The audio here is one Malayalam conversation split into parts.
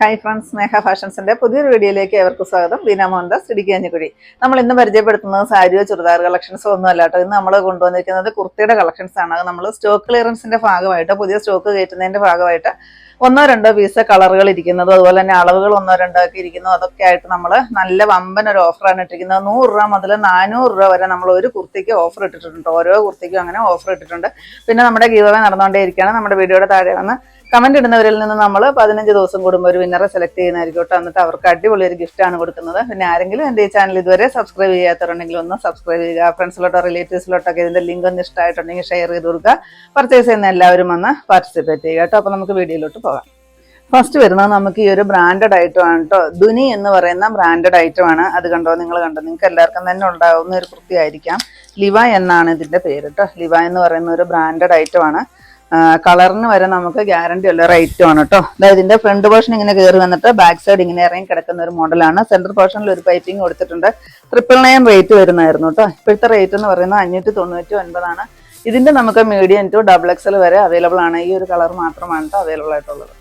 ഹായ് ഫ്രണ്ട്സ് സ്നേഹ ഫാഷൻസിന്റെ പുതിയൊരു വീഡിയോയിലേക്ക് ഏവർക്കും സ്വാഗതം. ബീന മോഹൻദാസ് ഇടുക്കിയാഞ്ഞിക്കുഴി നമ്മൾ ഇന്ന് പരിചയപ്പെടുത്തുന്നത് സാരിയോ ചുരിദാർ കളക്ഷൻസോ ഒന്നും അല്ല കേട്ടോ. ഇന്ന് നമ്മൾ കൊണ്ടുവന്നിരിക്കുന്നത് കുർത്തിയുടെ കളക്ഷൻസ് ആണ്. നമ്മൾ സ്റ്റോക്ക് ക്ലിയറൻസിന്റെ ഭാഗമായിട്ട് പുതിയ സ്റ്റോക്ക് കയറ്റുന്നതിന്റെ ഭാഗമായിട്ട് ഒന്നോ രണ്ടോ പീസ് കളറുകൾ ഇരിക്കുന്നതും അതുപോലെ തന്നെ അളവുകൾ ഒന്നോ രണ്ടോ ഒക്കെ ഇരിക്കുന്നു. അതൊക്കെ ആയിട്ട് നമ്മൾ നല്ല വമ്പൻ ഒരു ഓഫറാണ് ഇട്ടിരിക്കുന്നത്. നൂറ് രൂപ മുതൽ നാനൂറ് രൂപ വരെ നമ്മൾ ഒരു കുർത്തിക്ക് ഓഫർ ഇട്ടിട്ടുണ്ട്. ഓരോ കുർത്തിക്കും അങ്ങനെ ഓഫർ ഇട്ടിട്ടുണ്ട്. പിന്നെ നമ്മുടെ ഗീവവേ നടന്നുകൊണ്ടേയിരിക്കുകയാണ്. നമ്മുടെ വീഡിയോയുടെ താഴെ വന്ന് കമന്റ് ഇടുന്നവരിൽ നിന്ന് നമ്മൾ പതിനഞ്ച് ദിവസം കൂടുമ്പോൾ ഒരു വിന്നറെ സെലക്ട് ചെയ്യുന്നതായിരിക്കും കേട്ടോ. എന്നിട്ട് അവർക്ക് അടിപൊളി ഒരു ഗിഫ്റ്റ് ആണ് കൊടുക്കുന്നത്. പിന്നെ ആരെങ്കിലും എന്റെ ഈ ചാനൽ ഇതുവരെ സബ്സ്ക്രൈബ് ചെയ്യാത്തവരുണ്ടെങ്കിൽ ഒന്ന് സബ്സ്ക്രൈബ് ചെയ്യുക. ഫ്രണ്ട്സിലോട്ടോ റിലേറ്റീവ്സിലോട്ടൊക്കെ ഇതിന്റെ ലിങ്ക് ഒന്ന് ഇഷ്ടമായിട്ടുണ്ടെങ്കിൽ ഷെയർ ചെയ്ത് കൊടുക്കുക. പർച്ചേസ് ചെയ്യുന്ന എല്ലാവരും വന്ന് പാർട്ടിസിപ്പേറ്റ് ചെയ്യുക കേട്ടോ. അപ്പോൾ നമുക്ക് വീഡിയോയിലോട്ട് പോകാം. ഫസ്റ്റ് വരുന്നത് നമുക്ക് ഈ ഒരു ബ്രാൻഡഡ് ഐറ്റം ആണ് കേട്ടോ. ദുനി എന്ന് പറയുന്ന ബ്രാൻഡഡ് ഐറ്റം ആണ്. അത് കണ്ടോ? നിങ്ങൾ കണ്ടോ? നിങ്ങൾക്ക് എല്ലാവർക്കും തന്നെ ഉണ്ടാകുന്ന ഒരു കൃത്യമായിരിക്കാം ലിവ എന്നാണ് ഇതിന്റെ പേര് കേട്ടോ. ലിവ എന്ന് പറയുന്ന ഒരു ബ്രാൻഡഡ് ഐറ്റം ആണ്. കളറിന് വരെ നമുക്ക് ഗ്യാരണ്ടി ഉള്ള റേറ്റും ആണ് കേട്ടോ അതായത് ഇതിന്റെ ഫ്രണ്ട് പോർഷൻ ഇങ്ങനെ കയറി വന്നിട്ട് ബാക്ക് സൈഡ് ഇങ്ങനെ ഇറങ്ങി കിടക്കുന്ന ഒരു മോഡലാണ് സെന്റർ പോർഷനിൽ ഒരു പൈപ്പിംഗ് കൊടുത്തിട്ടുണ്ട്. ട്രിപ്പിൾ നയൻ റേറ്റ് വരുന്നതായിരുന്നു കേട്ടോ ഇപ്പോഴത്തെ റേറ്റ് എന്ന് പറയുന്നത് അഞ്ഞൂറ്റി തൊണ്ണൂറ്റി ഒൻപതാണ് ഇതിന്റെ നമുക്ക് മീഡിയം ടു ഡബിൾ എക്സൽ വരെ അവൈലബിൾ ആണ്. ഈ ഒരു കളർ മാത്രമാണ് കേട്ടോ അവൈലബിൾ ആയിട്ടുള്ളത്.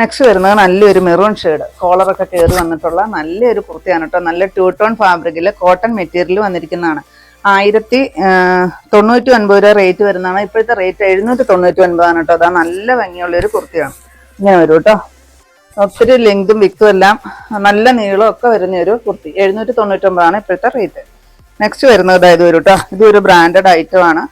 നെക്സ്റ്റ് വരുന്നത് നല്ലൊരു മെറൂൺ ഷെയ്ഡ് കോളറൊക്കെ കയറി വന്നിട്ടുള്ള നല്ലൊരു കുർത്തിയാണ് കേട്ടോ നല്ല ടൂ ടോൺ ഫാബ്രിക്കിൽ കോട്ടൺ മെറ്റീരിയൽ വന്നിരിക്കുന്നതാണ്. ആയിരത്തി തൊണ്ണൂറ്റി ഒൻപത് രൂപ റേറ്റ് വരുന്നതാണ്. ഇപ്പോഴത്തെ റേറ്റ് എഴുന്നൂറ്റി തൊണ്ണൂറ്റി ഒൻപതാണ് കേട്ടോ. അതാ നല്ല ഭംഗിയുള്ള ഒരു കുർത്തിയാണ്. ഇങ്ങനെ വരും കേട്ടോ ഒത്തിരി ലെങ്തും വിക്കും എല്ലാം നല്ല നീളവും ഒക്കെ വരുന്ന ഒരു കുർത്തി. എഴുന്നൂറ്റി തൊണ്ണൂറ്റി ഒമ്പതാണ് ഇപ്പോഴത്തെ റേറ്റ് നെക്സ്റ്റ് വരുന്നത് ഇതാ വരും കേട്ടോ ഇതൊരു ബ്രാൻഡഡ് ഐറ്റം ആണ്.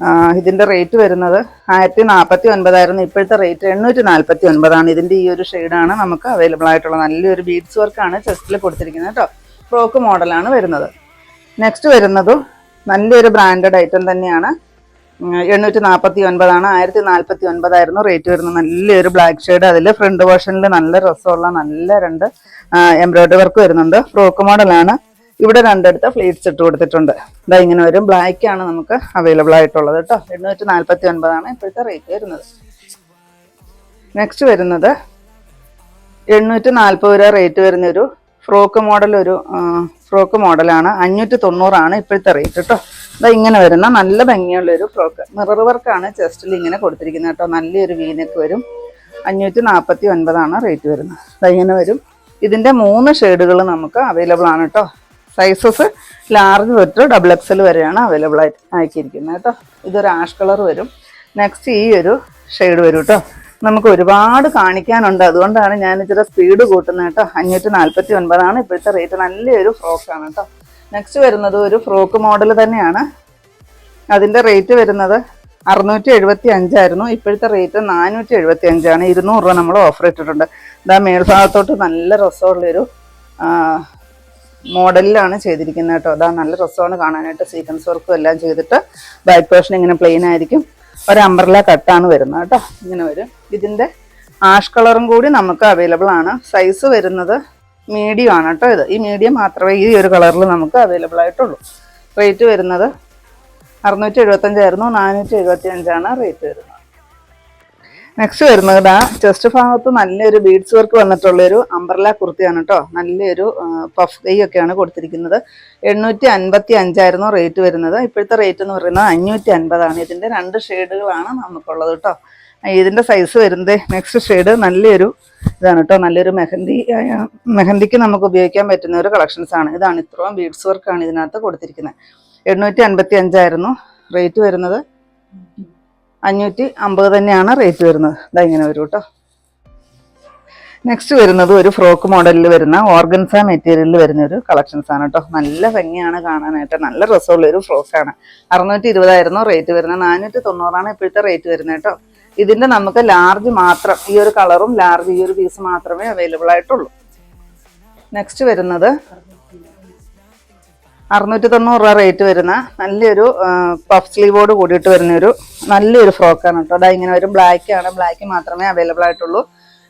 ആ, ഇതിന്റെ റേറ്റ് വരുന്നത് ആയിരത്തി നാൽപ്പത്തി ഒൻപതായിരുന്നു ഇപ്പോഴത്തെ റേറ്റ് എണ്ണൂറ്റി നാൽപ്പത്തി ഒൻപതാണ് ഇതിന്റെ ഈ ഒരു ഷെയ്ഡാണ് നമുക്ക് അവൈലബിൾ ആയിട്ടുള്ള നല്ലൊരു ബീഡ്സ് വർക്കാണ് ചെസ്റ്റിൽ കൊടുത്തിരിക്കുന്നത് കേട്ടോ ഫ്രോക്ക് മോഡലാണ് വരുന്നത്. നെക്സ്റ്റ് വരുന്നതും നല്ലൊരു ബ്രാൻഡഡ് ഐറ്റം തന്നെയാണ്. എണ്ണൂറ്റി നാൽപ്പത്തി ഒൻപതാണ് ആയിരത്തി നാൽപ്പത്തി ഒൻപതായിരുന്നു റേറ്റ് വരുന്നത്. നല്ലൊരു ബ്ലാക്ക് ഷെയ്ഡ് അതിൽ ഫ്രണ്ട് പോർഷനിൽ നല്ല രസമുള്ള നല്ല രണ്ട് എംബ്രോയ്ഡറി വർക്ക് വരുന്നുണ്ട്. ഫ്രോക്ക് മോഡലാണ് ഇവിടെ രണ്ടിടത്ത് ഫ്ലീറ്റ്സ് ഇട്ട് കൊടുത്തിട്ടുണ്ട്. ഇതാ ഇങ്ങനെ വരും ബ്ലാക്ക് ആണ് നമുക്ക് അവൈലബിൾ ആയിട്ടുള്ളത് കേട്ടോ. എണ്ണൂറ്റി നാൽപ്പത്തി ഒൻപതാണ് ഇപ്പോഴത്തെ റേറ്റ് വരുന്നത്. നെക്സ്റ്റ് വരുന്നത് എണ്ണൂറ്റി നാൽപ്പത് രൂപ റേറ്റ് വരുന്ന ഒരു ഫ്രോക്ക് മോഡൽ ഒരു ഫ്രോക്ക് മോഡലാണ്. അഞ്ഞൂറ്റി തൊണ്ണൂറാണ് ഇപ്പോഴത്തെ റേറ്റ് കേട്ടോ ഇതാ ഇങ്ങനെ വരുന്ന നല്ല ഭംഗിയുള്ള ഒരു ഫ്രോക്ക് മിറർ വർക്കാണ് ചെസ്റ്റിൽ ഇങ്ങനെ കൊടുത്തിരിക്കുന്നത് കേട്ടോ. നല്ലൊരു വീനക്ക് വരും. അഞ്ഞൂറ്റി നാൽപ്പത്തി ഒൻപതാണ് റേറ്റ് വരുന്നത്. ഇതാ ഇങ്ങനെ വരും. ഇതിന്റെ മൂന്ന് ഷെയ്ഡുകൾ നമുക്ക് അവൈലബിൾ ആണ് കേട്ടോ സൈസസ് ലാർജ് തൊട്ട് ഡബിൾ എക്സൽ വരെയാണ് അവൈലബിൾ ആയി ആക്കിയിരിക്കുന്നത് കേട്ടോ. ഇതൊരു ആഷ് കളർ വരും. നെക്സ്റ്റ് ഈ ഒരു ഷെയ്ഡ് വരും കേട്ടോ നമുക്ക് ഒരുപാട് കാണിക്കാനുണ്ട്. അതുകൊണ്ടാണ് ഞാൻ ഇച്ചിരി സ്പീഡ് കൂട്ടുന്നത് കേട്ടോ. അഞ്ഞൂറ്റി നാൽപ്പത്തി ഒൻപതാണ് ഇപ്പോഴത്തെ റേറ്റ് നല്ലൊരു ഫ്രോക്കാണ് കേട്ടോ. നെക്സ്റ്റ് വരുന്നത് ഒരു ഫ്രോക്ക് മോഡൽ തന്നെയാണ്. അതിന്റെ റേറ്റ് വരുന്നത് അറുന്നൂറ്റി എഴുപത്തി അഞ്ചായിരുന്നു ഇപ്പോഴത്തെ റേറ്റ് നാനൂറ്റി എഴുപത്തി അഞ്ചാണ് ഇരുന്നൂറ് രൂപ നമ്മൾ ഓഫർ ഇട്ടിട്ടുണ്ട്. ഇതാ മേൽഭാഗത്തോട്ട് നല്ല രസമുള്ളൊരു മോഡലിലാണ് ചെയ്തിരിക്കുന്നത് കേട്ടോ. അതാ നല്ല രസമാണ് കാണാനായിട്ട്. സീക്വൻസ് വർക്കും എല്ലാം ചെയ്തിട്ട് ബാക്ക് പോർഷൻ ഇങ്ങനെ പ്ലെയിൻ ആയിരിക്കും. ഒരു അമ്പർല കട്ടാണ് വരുന്നത് കേട്ടോ. ഇങ്ങനെ വരും. ഇതിന്റെ ആഷ് കളറും കൂടി നമുക്ക് അവൈലബിൾ ആണ്. സൈസ് വരുന്നത് മീഡിയം ആണ് കേട്ടോ ഇത്. ഈ മീഡിയം മാത്രമേ ഈ ഒരു കളറിൽ നമുക്ക് അവൈലബിൾ ആയിട്ടുള്ളൂ. റേറ്റ് വരുന്നത് അറുന്നൂറ്റി എഴുപത്തഞ്ചായിരുന്നു നാനൂറ്റി എഴുപത്തി അഞ്ചാണ് റേറ്റ് വരുന്നത്. നെക്സ്റ്റ് വരുന്നത് ഇതാ ചെസ്റ്റ് ഭാഗത്ത് നല്ലൊരു ബീഡ്സ് വർക്ക് വന്നിട്ടുള്ളൊരു അംബ്രല കുർത്തിയാണ് കേട്ടോ നല്ലൊരു പഫ് കൈ ഒക്കെയാണ് കൊടുത്തിരിക്കുന്നത്. എണ്ണൂറ്റി അൻപത്തി അഞ്ചായിരുന്നു റേറ്റ് വരുന്നത്. ഇപ്പോഴത്തെ റേറ്റ് എന്ന് പറയുന്നത് അഞ്ഞൂറ്റി അൻപതാണ് ഇതിന്റെ രണ്ട് ഷെയ്ഡുകളാണ് നമുക്കുള്ളത് കേട്ടോ ഇതിന്റെ സൈസ് വരുന്നത് നെക്സ്റ്റ് ഷെയ്ഡ് നല്ലൊരു ഇതാണ് കേട്ടോ നല്ലൊരു മെഹന്തി ആ, മെഹന്തിക്ക് നമുക്ക് ഉപയോഗിക്കാൻ പറ്റുന്ന ഒരു കളക്ഷൻസ് ആണ്. ഇതാണ് ഇത്രയും ബീഡ്സ് വർക്കാണ് ഇതിനകത്ത് കൊടുത്തിരിക്കുന്നത്. എണ്ണൂറ്റി അൻപത്തി അഞ്ചായിരുന്നു റേറ്റ് വരുന്നത്. അഞ്ഞൂറ്റി അമ്പത് തന്നെയാണ് റേറ്റ് വരുന്നത്. ഇതാ ഇങ്ങനെ വരും കേട്ടോ നെക്സ്റ്റ് വരുന്നത് ഒരു ഫ്രോക്ക് മോഡലിൽ വരുന്ന ഓർഗൻസ മെറ്റീരിയലിൽ വരുന്ന ഒരു കളക്ഷൻസ് ആണ് കേട്ടോ നല്ല ഭംഗിയാണ് കാണാനായിട്ട്. നല്ല രസമുള്ള ഒരു ഫ്രോക്കാണ് അറുന്നൂറ്റി ഇരുപതായിരുന്നു റേറ്റ് വരുന്നത്. നാനൂറ്റി തൊണ്ണൂറാണ് ഇപ്പോഴത്തെ റേറ്റ് വരുന്നത് കേട്ടോ ഇതിന്റെ നമുക്ക് ലാർജ് മാത്രം ഈ ഒരു കളറും ലാർജ് ഈ ഒരു പീസ് മാത്രമേ അവൈലബിൾ ആയിട്ടുള്ളൂ. നെക്സ്റ്റ് വരുന്നത് അറുന്നൂറ്റി തൊണ്ണൂറ് രൂപ റേറ്റ് വരുന്ന നല്ലൊരു പഫ് സ്ലീവോട് കൂടിയിട്ട് വരുന്ന ഒരു നല്ലൊരു ഫ്രോക്കാണ് കേട്ടോ. അതാ ഇങ്ങനെ ഒരു ബ്ലാക്ക് ആണ്. ബ്ലാക്ക് മാത്രമേ അവൈലബിൾ ആയിട്ടുള്ളൂ.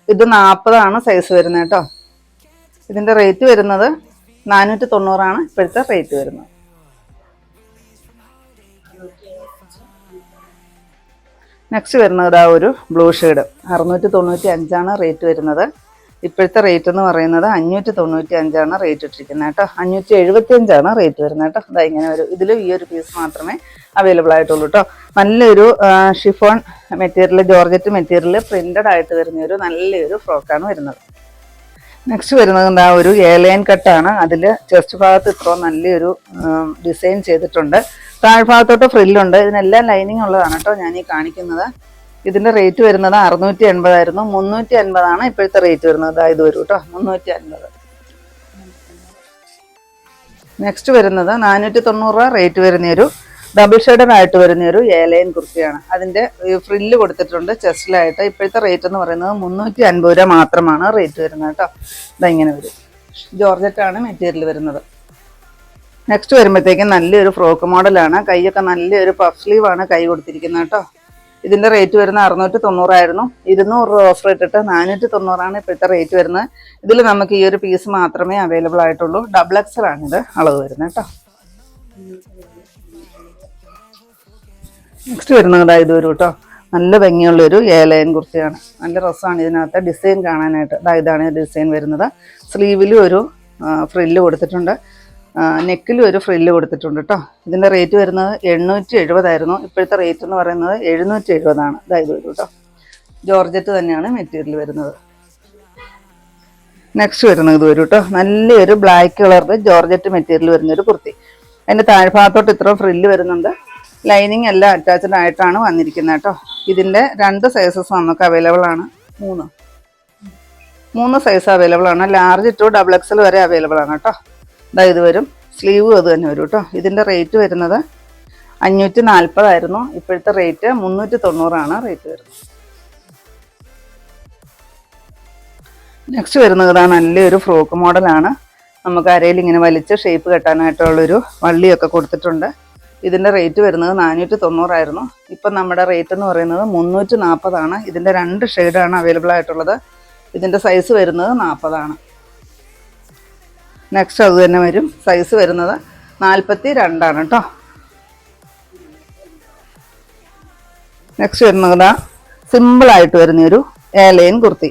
ഇത് നാൽപ്പതാണ് സൈസ് വരുന്നത് കേട്ടോ. ഇതിന്റെ റേറ്റ് വരുന്നത് നാനൂറ്റി തൊണ്ണൂറാണ് ഇപ്പോഴത്തെ റേറ്റ് വരുന്നത്. നെക്സ്റ്റ് വരുന്നത് ആ ഒരു ബ്ലൂ ഷെയ്ഡ് അറുന്നൂറ്റി തൊണ്ണൂറ്റി അഞ്ചാണ് റേറ്റ് വരുന്നത്. ഇപ്പോഴത്തെ റേറ്റ് എന്ന് പറയുന്നത് അഞ്ഞൂറ്റി തൊണ്ണൂറ്റി അഞ്ചാണ് റേറ്റ് ഇട്ടിരിക്കുന്നത് കേട്ടോ. അഞ്ഞൂറ്റി എഴുപത്തി അഞ്ചാണ് റേറ്റ് വരുന്നത് കേട്ടോ. അതാ ഇങ്ങനെ ഒരു ഇതിലും ഈ ഒരു പീസ് മാത്രമേ അവൈലബിൾ ആയിട്ടുള്ളൂ കേട്ടോ. നല്ലൊരു chiffon material georgette material printed ആയിട്ട് വരുന്ന ഒരു നല്ലൊരു ഫ്രോക്കാണ് വരുന്നത്. നെക്സ്റ്റ് വരുന്നത് എന്താ ഒരു ഏലയൻ കട്ടാണ്. അതിൽ ചെസ്റ്റ് ഭാഗത്ത് ഇത്രയും നല്ലൊരു ഡിസൈൻ ചെയ്തിട്ടുണ്ട്. താഴ്ഭാഗത്തോട്ട് ഫ്രില്ലുണ്ട് ഇതിനെല്ലാം ലൈനിങ് ഉള്ളതാണ് കേട്ടോ ഞാൻ ഈ കാണിക്കുന്നത്. ഇതിന്റെ റേറ്റ് വരുന്നത് അറുന്നൂറ്റി എൺപതായിരുന്നു മുന്നൂറ്റി അൻപതാണ് ഇപ്പോഴത്തെ റേറ്റ് വരുന്നത്. ഇത് വരും കേട്ടോ മുന്നൂറ്റി അൻപത് നെക്സ്റ്റ് വരുന്നത് നാനൂറ്റി തൊണ്ണൂറ് രൂപ റേറ്റ് വരുന്ന ഒരു ഡബിൾ ആയിട്ട് വരുന്ന ഒരു ഏലയൻ കുർത്തിയാണ്. അതിന്റെ ഫ്രില്ല് കൊടുത്തിട്ടുണ്ട് ചെസ്റ്റിലായിട്ട്. ഇപ്പോഴത്തെ റേറ്റ് എന്ന് പറയുന്നത് മുന്നൂറ്റി അൻപത് രൂപ മാത്രമാണ് റേറ്റ് വരുന്നത് കേട്ടോ ഇതെങ്ങനെ വരും. ജോർജറ്റാണ് മെറ്റീരിയൽ വരുന്നത്. നെക്സ്റ്റ് വരുമ്പോഴത്തേക്കും നല്ലൊരു ഫ്രോക്ക് മോഡലാണ് കൈയൊക്കെ നല്ലൊരു പഫ് സ്ലീവാണ് കൈ കൊടുത്തിരിക്കുന്നത് കേട്ടോ ഇതിന്റെ റേറ്റ് വരുന്ന അറുന്നൂറ്റി തൊണ്ണൂറായിരുന്നു. ഇരുന്നൂറ് രൂപ ഓഫർ ഇട്ടിട്ട് നാനൂറ്റി തൊണ്ണൂറാണ് ഇപ്പോഴത്തെ റേറ്റ് വരുന്നത്. ഇതിൽ നമുക്ക് ഈ ഒരു പീസ് മാത്രമേ അവൈലബിൾ ആയിട്ടുള്ളൂ. ഡബിൾ എക്സൽ ആണ് ഇത് അളവ് വരുന്നത് കേട്ടോ. നെക്സ്റ്റ് വരുന്നത് വരും കേട്ടോ. നല്ല ഭംഗിയുള്ള ഒരു ഏലയൻ കുർത്തിയാണ്. നല്ല രസമാണ് ഇതിനകത്ത് ഡിസൈൻ കാണാനായിട്ട്. ഇതാ ഇതാണ് ഡിസൈൻ വരുന്നത്. സ്ലീവിലും ഒരു ഫ്രില്ല് കൊടുത്തിട്ടുണ്ട്. നെക്കിലും ഒരു ഫ്രില്ല് കൊടുത്തിട്ടുണ്ട് കേട്ടോ ഇതിന്റെ റേറ്റ് വരുന്നത് എണ്ണൂറ്റി എഴുപതായിരുന്നു ഇപ്പോഴത്തെ റേറ്റ് എന്ന് പറയുന്നത് എഴുന്നൂറ്റി എഴുപതാണ് ഇതായത് വരും കേട്ടോ ജോർജറ്റ് തന്നെയാണ് മെറ്റീരിയൽ വരുന്നത്. നെക്സ്റ്റ് വരുന്നത് ഇത് വരും കേട്ടോ നല്ലൊരു ബ്ലാക്ക് കളറിൽ ജോർജറ്റ് മെറ്റീരിയൽ വരുന്ന ഒരു കുർത്തി. അതിന്റെ താഴ്ഭാഗത്തോട്ട് ഇത്ര ഫ്രില്ല് വരുന്നുണ്ട്. ലൈനിങ് എല്ലാം അറ്റാച്ച്ഡ് ആയിട്ടാണ് വന്നിരിക്കുന്നത് കേട്ടോ ഇതിന്റെ രണ്ട് സൈസസ് നമുക്ക് അവൈലബിൾ ആണ്. മൂന്ന്. മൂന്ന് സൈസ് അവൈലബിൾ ആണ്. ലാർജ് ടു ഡബിൾ എക്സൽ വരെ അവൈലബിൾ ആണ് കേട്ടോ ഇതാ ഇത് വരും. സ്ലീവ് അത് തന്നെ വരും കേട്ടോ ഇതിന്റെ റേറ്റ് വരുന്നത് അഞ്ഞൂറ്റി നാൽപ്പതായിരുന്നു ഇപ്പോഴത്തെ റേറ്റ് മുന്നൂറ്റി തൊണ്ണൂറാണ് റേറ്റ് വരുന്നത്. നെക്സ്റ്റ് വരുന്നത് ഇതാ നല്ലൊരു ഫ്രോക്ക് മോഡലാണ്. നമുക്ക് അരയിൽ ഇങ്ങനെ വലിച്ച് ഷേപ്പ് കെട്ടാനായിട്ടുള്ളൊരു വള്ളിയൊക്കെ കൊടുത്തിട്ടുണ്ട്. ഇതിന്റെ റേറ്റ് വരുന്നത് നാനൂറ്റി തൊണ്ണൂറായിരുന്നു ഇപ്പം നമ്മുടെ റേറ്റ് എന്ന് പറയുന്നത് മുന്നൂറ്റി നാൽപ്പതാണ് ഇതിന്റെ രണ്ട് ഷെയ്ഡാണ് അവൈലബിൾ ആയിട്ടുള്ളത്. ഇതിന്റെ സൈസ് വരുന്നത് നാൽപ്പതാണ് നെക്സ്റ്റ് അത് തന്നെ വരും. സൈസ് വരുന്നത് നാൽപ്പത്തി രണ്ടാണ് കേട്ടോ നെക്സ്റ്റ് വരുന്നത് സിമ്പിളായിട്ട് വരുന്ന ഒരു ഏലയൻ കുർത്തി.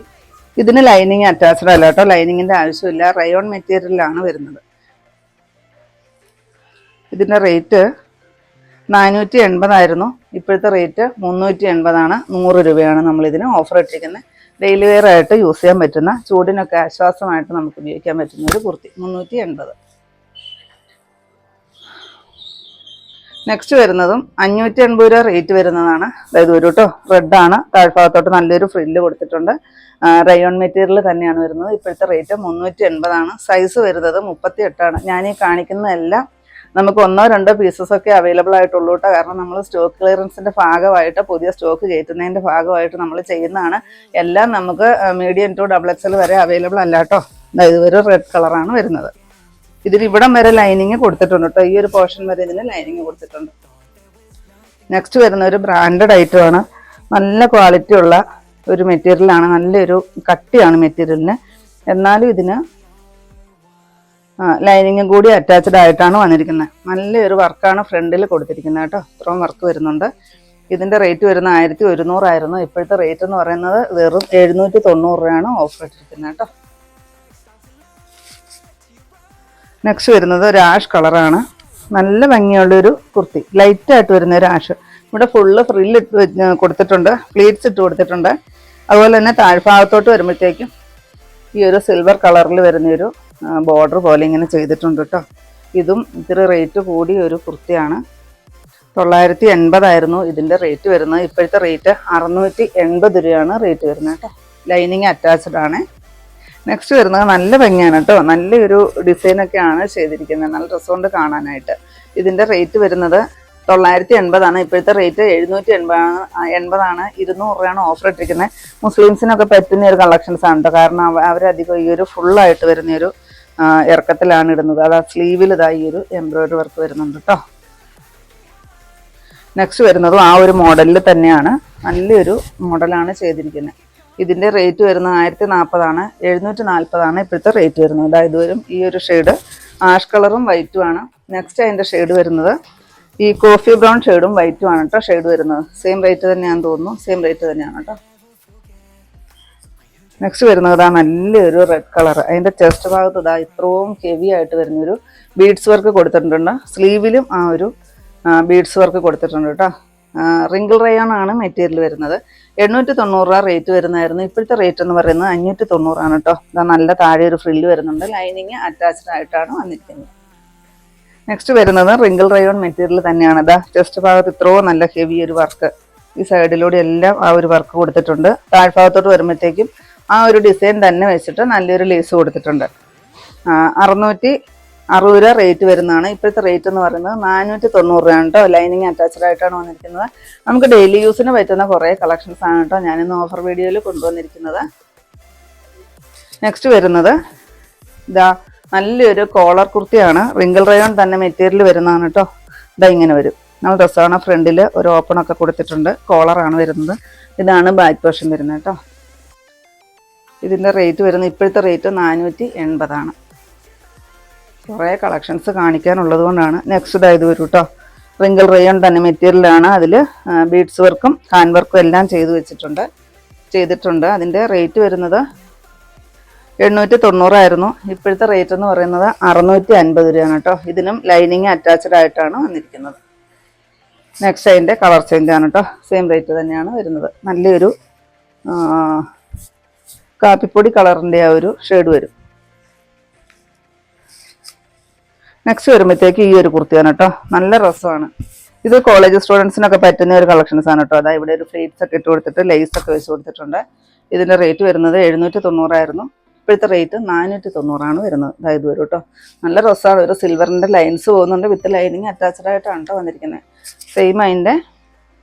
ഇതിന് ലൈനിങ് അറ്റാച്ച്ഡ് അല്ല കേട്ടോ ലൈനിങ്ങിന്റെ ആവശ്യമില്ല. റയോൺ മെറ്റീരിയലാണ് വരുന്നത്. ഇതിന്റെ റേറ്റ് നാനൂറ്റി എൺപതായിരുന്നു. ഇപ്പോഴത്തെ റേറ്റ് മുന്നൂറ്റി എൺപതാണ്. നൂറ് രൂപയാണ് നമ്മളിതിന് ഓഫർ ഇട്ടിരിക്കുന്നത്. ഡെയിലി വെയർ ആയിട്ട് യൂസ് ചെയ്യാൻ പറ്റുന്ന ചൂടിനൊക്കെ ആശ്വാസമായിട്ട് നമുക്ക് ഉപയോഗിക്കാൻ പറ്റുന്ന ഒരു കുർത്തി മുന്നൂറ്റി എൺപത്. നെക്സ്റ്റ് വരുന്നതും അഞ്ഞൂറ്റി എൺപത് രൂപ റേറ്റ് വരുന്നതാണ്. അതായത് ഒരു കേട്ടോ റെഡാണ് താഴ്ഭാഗത്തോട്ട് നല്ലൊരു ഫ്രില്ല് കൊടുത്തിട്ടുണ്ട്. റയോൺ മെറ്റീരിയൽ തന്നെയാണ് വരുന്നത്. ഇപ്പോഴത്തെ റേറ്റ് മുന്നൂറ്റി എൺപതാണ്. സൈസ് വരുന്നത് മുപ്പത്തി എട്ടാണ് ഞാൻ ഈ കാണിക്കുന്നതെല്ലാം നമുക്ക് ഒന്നോ രണ്ടോ പീസസ് ഒക്കെ അവൈലബിൾ ആയിട്ടുള്ളൂ കേട്ടോ. കാരണം നമ്മൾ സ്റ്റോക്ക് ക്ലിയറൻസിന്റെ ഭാഗമായിട്ട് പുതിയ സ്റ്റോക്ക് കയറ്റുന്നതിന്റെ ഭാഗമായിട്ട് നമ്മൾ ചെയ്യുന്നതാണ്. എല്ലാം നമുക്ക് മീഡിയം ടു ഡബിൾ എക്സൽ വരെ അവൈലബിൾ അല്ല കേട്ടോ. ഇത് ഒരു റെഡ് കളറാണ് വരുന്നത്. ഇതിന് ഇവിടം വരെ ലൈനിങ് കൊടുത്തിട്ടുണ്ട് കേട്ടോ. ഈ ഒരു പോർഷൻ വരെ ഇതിന് ലൈനിങ് കൊടുത്തിട്ടുണ്ട്. നെക്സ്റ്റ് വരുന്ന ഒരു ബ്രാൻഡഡ് ഐറ്റമാണ് നല്ല ക്വാളിറ്റി ഉള്ള ഒരു മെറ്റീരിയലാണ് നല്ലൊരു കട്ടിയാണ് മെറ്റീരിയലിന് എന്നാലും ഇതിന് ലൈനിങ്ങും കൂടി അറ്റാച്ച്ഡ് ആയിട്ടാണ് വന്നിരിക്കുന്നത്. നല്ലൊരു വർക്കാണ് ഫ്രണ്ടിൽ കൊടുത്തിരിക്കുന്നത് കേട്ടോ. ഇത്രയും വർക്ക് വരുന്നുണ്ട്. ഇതിന്റെ റേറ്റ് വരുന്ന ആയിരത്തി ഒരുന്നൂറായിരുന്നു ഇപ്പോഴത്തെ റേറ്റ് എന്ന് പറയുന്നത് വെറും എഴുന്നൂറ്റി തൊണ്ണൂറ് രൂപയാണ് ഓഫർ ഇട്ടിരിക്കുന്നത് കേട്ടോ. നെക്സ്റ്റ് വരുന്നത് ഒരു ആഷ് കളറാണ് നല്ല ഭംഗിയുള്ളൊരു കുർത്തി. ലൈറ്റായിട്ട് വരുന്ന ഒരു ആഷ് ഇവിടെ ഫുള്ള് ഫ്രില്ല് കൊടുത്തിട്ടുണ്ട്. പ്ലീറ്റ്സ് ഇട്ട് കൊടുത്തിട്ടുണ്ട്. അതുപോലെ തന്നെ താഴ്ഭാഗത്തോട്ട് വരുമ്പോഴത്തേക്കും ഈ ഒരു സിൽവർ കളറിൽ വരുന്നൊരു ബോർഡർ പോലെ ഇങ്ങനെ ചെയ്തിട്ടുണ്ട് കേട്ടോ ഇതും ഇത്തിരി റേറ്റ് കൂടിയ ഒരു കുർത്തിയാണ്. തൊള്ളായിരത്തി എൺപതായിരുന്നു ഇതിന്റെ റേറ്റ് വരുന്നത്. ഇപ്പോഴത്തെ റേറ്റ് അറുന്നൂറ്റി എൺപത് രൂപയാണ് റേറ്റ് വരുന്നത് കേട്ടോ ലൈനിങ് അറ്റാച്ച്ഡ് ആണ്. നെക്സ്റ്റ് വരുന്നത് നല്ല ഭംഗിയാണ് കേട്ടോ നല്ലൊരു ഡിസൈനൊക്കെയാണ് ചെയ്തിരിക്കുന്നത്. നല്ല രസമുണ്ട് കാണാനായിട്ട്. ഇതിന്റെ റേറ്റ് വരുന്നത് തൊള്ളായിരത്തി എൺപതാണ് ഇപ്പോഴത്തെ റേറ്റ് എഴുന്നൂറ്റി എൺപതാണ് എൺപതാണ്. ഇരുന്നൂറ് രൂപയാണ് ഓഫർ ഇട്ടിരിക്കുന്നത്. മുസ്ലിംസിനൊക്കെ പറ്റുന്ന ഒരു കളക്ഷൻസ് ആണ് കേട്ടോ കാരണം അവ- അവരധികം ഈ ഒരു ഫുള്ളായിട്ട് വരുന്ന ഒരു ആ, ഇറക്കത്തിലാണ് ഇടുന്നത്. അത് ആ സ്ലീവിൽ ഇതായി ഒരു എംബ്രോയിഡറി വർക്ക് വരുന്നുണ്ട് കേട്ടോ നെക്സ്റ്റ് വരുന്നതും ആ ഒരു മോഡലിൽ തന്നെയാണ്. നല്ലൊരു മോഡലാണ് ചെയ്തിരിക്കുന്നത് ഇതിന്റെ റേറ്റ് വരുന്നത് ആയിരത്തി നാൽപ്പതാണ് എഴുന്നൂറ്റി നാൽപ്പതാണ് ഇപ്പോഴത്തെ റേറ്റ് വരുന്നത്. അതായത് വരും ഈ ഒരു ഷെയ്ഡ് ആഷ് കളറും വൈറ്റും ആണ്. നെക്സ്റ്റ് അതിന്റെ ഷെയ്ഡ് വരുന്നത് ഈ കോഫി ബ്രൗൺ ഷെയ്ഡും വൈറ്റും ആണ് കേട്ടോ ഷെയ്ഡ് വരുന്നത്. സെയിം റേറ്റ് തന്നെയാണെന്ന് തോന്നുന്നു. സെയിം റേറ്റ് തന്നെയാണ് കേട്ടോ നെക്സ്റ്റ് വരുന്നത് ഇതാ നല്ലൊരു റെഡ് കളർ അതിന്റെ ചെസ്റ്റ് ഭാഗത്ത് ഇതാ ഇത്രയും ഹെവി ആയിട്ട് വരുന്നൊരു ബീഡ്സ് വർക്ക് കൊടുത്തിട്ടുണ്ട്. സ്ലീവിലും ആ ഒരു ബീഡ്സ് വർക്ക് കൊടുത്തിട്ടുണ്ട് കേട്ടോ റിങ്കിൾ റയോൺ ആണ് മെറ്റീരിയൽ വരുന്നത്. എണ്ണൂറ്റി തൊണ്ണൂറ് രൂപ റേറ്റ് വരുന്നതായിരുന്നു. ഇപ്പോഴത്തെ റേറ്റ് എന്ന് പറയുന്നത് അഞ്ഞൂറ്റി തൊണ്ണൂറാണ് കേട്ടോ ഇതാ നല്ല താഴെ ഒരു ഫ്രില്ല് വരുന്നുണ്ട്. ലൈനിങ് അറ്റാച്ച്ഡ് ആയിട്ടാണ് വന്നിരിക്കുന്നത്. നെക്സ്റ്റ് വരുന്നത് റിങ്കിൾ റയോൺ മെറ്റീരിയൽ തന്നെയാണ്. ഇതാ ചെസ്റ്റ് ഭാഗത്ത് ഇത്രയും നല്ല ഹെവി ഒരു വർക്ക് ഈ സൈഡിലൂടെ എല്ലാം ആ ഒരു വർക്ക് കൊടുത്തിട്ടുണ്ട്. താഴ്ഭാഗത്തോട്ട് വരുമ്പോഴത്തേക്കും ആ ഒരു ഡിസൈൻ തന്നെ വെച്ചിട്ട് നല്ലൊരു ലേസ് കൊടുത്തിട്ടുണ്ട്. അറുന്നൂറ്റി അറുപത് രൂപ റേറ്റ് വരുന്നതാണ്. ഇപ്പോഴത്തെ റേറ്റ് എന്ന് പറയുന്നത് നാനൂറ്റി തൊണ്ണൂറ് രൂപയാണ് കേട്ടോ. ലൈനിങ് അറ്റാച്ച്ഡ് ആയിട്ടാണ് വന്നിരിക്കുന്നത്. നമുക്ക് ഡെയിലി യൂസിന് പറ്റുന്ന കുറേ കളക്ഷൻസ് ആണ് കേട്ടോ. ഞാനിന്ന് ഓഫർ വീഡിയോയിൽ കൊണ്ടുവന്നിരിക്കുന്നത്. നെക്സ്റ്റ് വരുന്നത് ഇതാ നല്ലൊരു കോളർ കുർത്തിയാണ്. റിങ്കിൾ റയോൺ തന്നെ മെറ്റീരിയൽ വരുന്നതാണ് കേട്ടോ. ഇതാ ഇങ്ങനെ വരും. നമ്മൾ ഡ്രസ്സാണ് ഫ്രണ്ടിൽ ഒരു ഓപ്പണൊക്കെ കൊടുത്തിട്ടുണ്ട്. കോളറാണ് വരുന്നത്. ഇതാണ് ബാക്ക് പോർഷൻ വരുന്നത് കേട്ടോ. ഇതിന്റെ റേറ്റ് വരുന്നത് ഇപ്പോഴത്തെ റേറ്റ് നാനൂറ്റി എൺപതാണ് കുറേ കളക്ഷൻസ് കാണിക്കാനുള്ളത് കൊണ്ടാണ് നെക്സ്റ്റ് ഇതായത് വരും കേട്ടോ റിങ്കിൾ റയോൺ തന്നെ മെറ്റീരിയലാണ് അതിൽ ബീഡ്സ് വർക്കും ഹാൻഡ് വർക്കും എല്ലാം ചെയ്ത് വെച്ചിട്ടുണ്ട്. ചെയ്തിട്ടുണ്ട്. അതിന്റെ റേറ്റ് വരുന്നത് എണ്ണൂറ്റി തൊണ്ണൂറായിരുന്നു ഇപ്പോഴത്തെ റേറ്റ് എന്ന് പറയുന്നത് അറുന്നൂറ്റി അൻപത് രൂപയാണ് കേട്ടോ. ഇതിനും ലൈനിങ് അറ്റാച്ച്ഡ് ആയിട്ടാണ് വന്നിരിക്കുന്നത്. നെക്സ്റ്റ് അതിന്റെ കളർ ചേഞ്ച് ആണ് കേട്ടോ. സെയിം റേറ്റ് തന്നെയാണ് വരുന്നത്. നല്ലൊരു കാപ്പിപ്പൊടി കളറിന്റെ ആ ഒരു ഷെയ്ഡ് വരും. നെക്സ്റ്റ് വരുമ്പോഴത്തേക്ക് ഈ ഒരു കുർത്തിയാണ് കേട്ടോ. നല്ല രസമാണ്. ഇത് കോളേജ് സ്റ്റുഡൻസിനൊക്കെ പറ്റുന്ന ഒരു കളക്ഷൻസ് ആണ് കേട്ടോ. അതായത് ഇവിടെ ഒരു ഫ്ലീറ്റ്സ് ഒക്കെ ഇട്ട് കൊടുത്തിട്ട് ലേസ് ഒക്കെ വെച്ച് കൊടുത്തിട്ടുണ്ട്. ഇതിന്റെ റേറ്റ് വരുന്നത് എഴുന്നൂറ്റി തൊണ്ണൂറായിരുന്നു ഇപ്പോഴത്തെ റേറ്റ് നാനൂറ്റി തൊണ്ണൂറാണ് വരുന്നത്. അതായത് വരും കേട്ടോ. നല്ല രസമാണ്. ഒരു സിൽവറിന്റെ ലൈൻസ് പോകുന്നുണ്ട്. വിത്ത് ലൈനിങ് അറ്റാച്ച്ഡ് ആയിട്ടാണ് കേട്ടോ വന്നിരിക്കുന്നത് സെയിം അതിന്റെ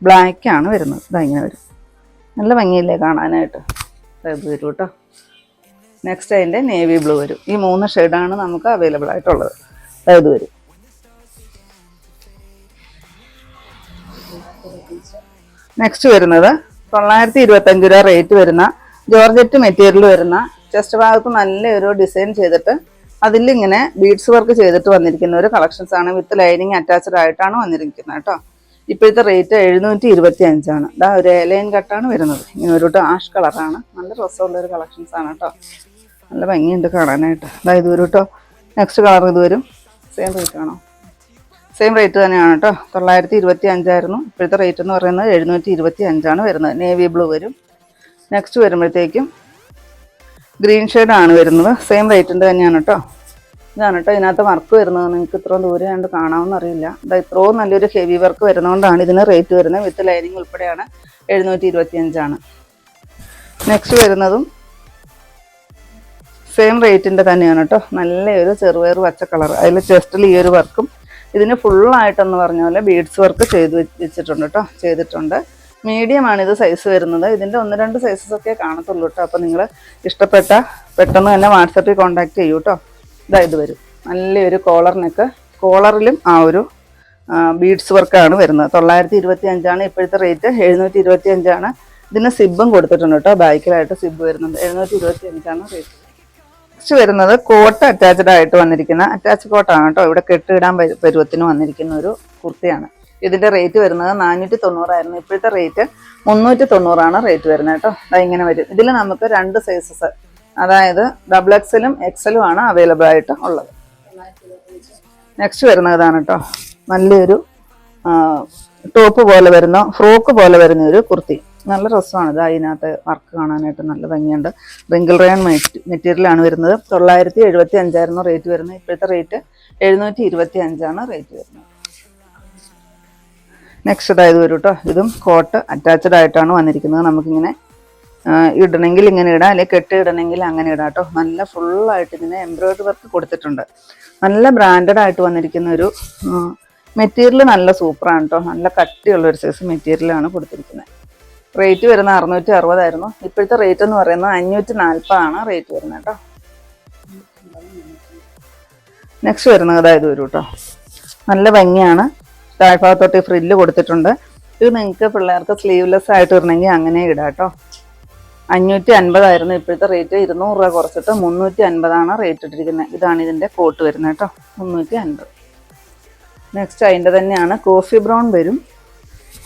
ബ്ലാക്കാണ് വരുന്നത്. ഇതാ ഇങ്ങനെ വരും. നല്ല ഭംഗിയില്ലേ കാണാനായിട്ട്. അതായത് വരും കേട്ടോ നെക്സ്റ്റ് അതിന്റെ നേവി ബ്ലൂ വരും. ഈ മൂന്ന് ഷെയ്ഡാണ് നമുക്ക് അവൈലബിൾ ആയിട്ടുള്ളത്. അതായത് വരും. നെക്സ്റ്റ് വരുന്നത് തൊള്ളായിരത്തി ഇരുപത്തഞ്ച് രൂപ റേറ്റ് വരുന്ന ജോർജറ്റ് മെറ്റീരിയൽ വരുന്ന ചെസ്റ്റ് ഭാഗത്ത് നല്ലൊരു ഡിസൈൻ ചെയ്തിട്ട് അതിലിങ്ങനെ ബീഡ്സ് വർക്ക് ചെയ്തിട്ട് വന്നിരിക്കുന്ന ഒരു കളക്ഷൻസ് ആണ് വിത്ത് ലൈനിങ് അറ്റാച്ച്ഡ് ആയിട്ടാണ് വന്നിരിക്കുന്നത് കേട്ടോ ഇപ്പോഴത്തെ റേറ്റ് എഴുന്നൂറ്റി ഇരുപത്തി അഞ്ചാണ് ഇതാ ഒരു ലൈൻ കട്ടാണ് വരുന്നത്. ഇങ്ങനെ ഒരു ആഷ് കളറാണ്. നല്ല രസമുള്ള ഒരു കളക്ഷൻസ് ആണ് കേട്ടോ നല്ല ഭംഗിയുണ്ട് കാണാനായിട്ട്. അതായത് വരും കേട്ടോ നെക്സ്റ്റ് കളർ ഇത് വരും. സെയിം റേറ്റ് ആണോ? സെയിം റേറ്റ് തന്നെയാണ് കേട്ടോ തൊള്ളായിരത്തി ഇരുപത്തി അഞ്ചായിരുന്നു ഇപ്പോഴത്തെ റേറ്റ് എന്ന് പറയുന്നത് എഴുന്നൂറ്റി ഇരുപത്തി അഞ്ചാണ് വരുന്നത്. നേവി ബ്ലൂ വരും. നെക്സ്റ്റ് വരുമ്പോഴത്തേക്കും ഗ്രീൻ ഷെയ്ഡാണ് വരുന്നത്. സെയിം റേറ്റിന്റെ തന്നെയാണ് കേട്ടോ ഇതാണ് കേട്ടോ. ഇതിനകത്ത് വർക്ക് വരുന്നത്. നിങ്ങൾക്ക് ഇത്രയും ദൂരെ കണ്ട് കാണാമെന്ന് അറിയില്ല. ഇതാ ഇത്രയും നല്ലൊരു ഹെവി വർക്ക് വരുന്നതുകൊണ്ടാണ് ഇതിന് റേറ്റ് വരുന്നത്. വിത്ത് ലൈനിങ് ഉൾപ്പെടെയാണ് എഴുന്നൂറ്റി ഇരുപത്തി അഞ്ചാണ് നെക്സ്റ്റ് വരുന്നതും സെയിം റേറ്റിന്റെ തന്നെയാണ് കേട്ടോ. നല്ലൊരു ചെറുപയർ വച്ച കളർ അതിൽ ചെസ്റ്റിൽ ഈ ഒരു വർക്കും ഇതിന് ഫുള്ളായിട്ടെന്ന് പറഞ്ഞ പോലെ ബീഡ്സ് വർക്ക് ചെയ്ത് വെച്ചിട്ടുണ്ട് കേട്ടോ. ചെയ്തിട്ടുണ്ട്. മീഡിയം ആണ് ഇത് സൈസ് വരുന്നത്. ഇതിന്റെ ഒന്ന് രണ്ട് സൈസസ് ഒക്കെ കാണത്തുള്ളൂ കേട്ടോ. അപ്പോൾ നിങ്ങൾ ഇഷ്ടപ്പെട്ട പെട്ടെന്ന് തന്നെ വാട്സപ്പിൽ കോൺടാക്ട് ചെയ്യൂ കേട്ടോ. ഇതാ ഇത് വരും നല്ലൊരു കോളറിനൊക്കെ കോളറിലും ആ ഒരു ബീഡ്സ് വർക്കാണ് വരുന്നത് തൊള്ളായിരത്തി ഇരുപത്തി അഞ്ചാണ് ഇപ്പോഴത്തെ റേറ്റ് എഴുന്നൂറ്റി ഇരുപത്തി അഞ്ചാണ് ഇതിന് സിബും കൊടുത്തിട്ടുണ്ട് കേട്ടോ. ബാക്കിലായിട്ട് സിബ് വരുന്നുണ്ട്. എഴുന്നൂറ്റി ഇരുപത്തി അഞ്ചാണ് റേറ്റ് നെക്സ്റ്റ് വരുന്നത് കോട്ട് അറ്റാച്ച്ഡ് ആയിട്ട് വന്നിരിക്കുന്ന അറ്റാച്ച് കോട്ടാണ് കേട്ടോ. ഇവിടെ കെട്ടിടാൻ പരു- പരുവത്തിന് വന്നിരിക്കുന്ന ഒരു കുർത്തിയാണ്. ഇതിന്റെ റേറ്റ് വരുന്നത് നാനൂറ്റി തൊണ്ണൂറായിരുന്നു ഇപ്പോഴത്തെ റേറ്റ് മുന്നൂറ്റി തൊണ്ണൂറാണ് റേറ്റ് വരുന്നത് കേട്ടോ. ഇങ്ങനെ വരും. ഇതിൽ നമുക്ക് രണ്ട് സൈസസ് അതായത് ഡബിൾ എക്സലും എക്സലും ആണ് അവൈലബിൾ ആയിട്ട് ഉള്ളത്. നെക്സ്റ്റ് വരുന്നത് ഇതാണ് കേട്ടോ നല്ലൊരു ടോപ്പ് പോലെ വരുന്ന ഫ്രോക്ക് പോലെ വരുന്ന ഒരു കുർത്തി. നല്ല രസമാണ്. ഇത് അതിനകത്ത് വർക്ക് കാണാനായിട്ട് നല്ല ഭംഗിയുണ്ട്. റിങ്കിൾ റയൺ മെറ്റീരിയലാണ് വരുന്നത് തൊള്ളായിരത്തി എഴുപത്തി അഞ്ചായിരുന്നു റേറ്റ് വരുന്നത്. ഇപ്പോഴത്തെ റേറ്റ് എഴുന്നൂറ്റി ഇരുപത്തി അഞ്ചാണ് റേറ്റ് വരുന്നത്. നെക്സ്റ്റ് ഇതായത് വരും കേട്ടോ ഇതും കോട്ട് അറ്റാച്ച്ഡ് ആയിട്ടാണ് വന്നിരിക്കുന്നത്. നമുക്കിങ്ങനെ ഇടണമെങ്കിൽ ഇങ്ങനെ ഇടാം അല്ലെങ്കിൽ കെട്ടി ഇടണമെങ്കിൽ അങ്ങനെ ഇടാം കേട്ടോ. നല്ല ഫുള്ളായിട്ട് ഇതിന് എംബ്രോയിഡറി വർക്ക് കൊടുത്തിട്ടുണ്ട്. നല്ല ബ്രാൻഡഡ് ആയിട്ട് വന്നിരിക്കുന്ന ഒരു മെറ്റീരിയൽ നല്ല സൂപ്പറാണ് കേട്ടോ. നല്ല കട്ടിയുള്ള ഒരു സൈസ് മെറ്റീരിയലാണ് കൊടുത്തിരിക്കുന്നത്. റേറ്റ് വരുന്നത് അറുന്നൂറ്റി അറുപതായിരുന്നു. ഇപ്പോഴത്തെ റേറ്റ് എന്ന് പറയുന്നത് അഞ്ഞൂറ്റി നാൽപ്പതാണ് റേറ്റ് വരുന്നത് കേട്ടോ. നെക്സ്റ്റ് വരുന്നത് അതായത് വരും കേട്ടോ. നല്ല ഭംഗിയാണ്. താഴ്ഭാഗത്തോട്ട് ഫ്രില്ല് കൊടുത്തിട്ടുണ്ട്. ഇത് നിങ്ങൾക്ക് പിള്ളേർക്ക് സ്ലീവ്ലെസ് ആയിട്ട് ഇടണമെങ്കിൽ അങ്ങനെ ഇടാം കേട്ടോ. അഞ്ഞൂറ്റി അൻപതായിരുന്നു ഇപ്പോഴത്തെ റേറ്റ് ഇരുന്നൂറ് രൂപ കുറച്ചിട്ട് മുന്നൂറ്റി അൻപതാണ് റേറ്റ് ഇട്ടിരിക്കുന്നത് ഇതാണ് ഇതിന്റെ കോട്ട് വരുന്നത് കേട്ടോ. മുന്നൂറ്റി അൻപത് നെക്സ്റ്റ് അതിന്റെ തന്നെയാണ് കോഫി ബ്രൗൺ വരും.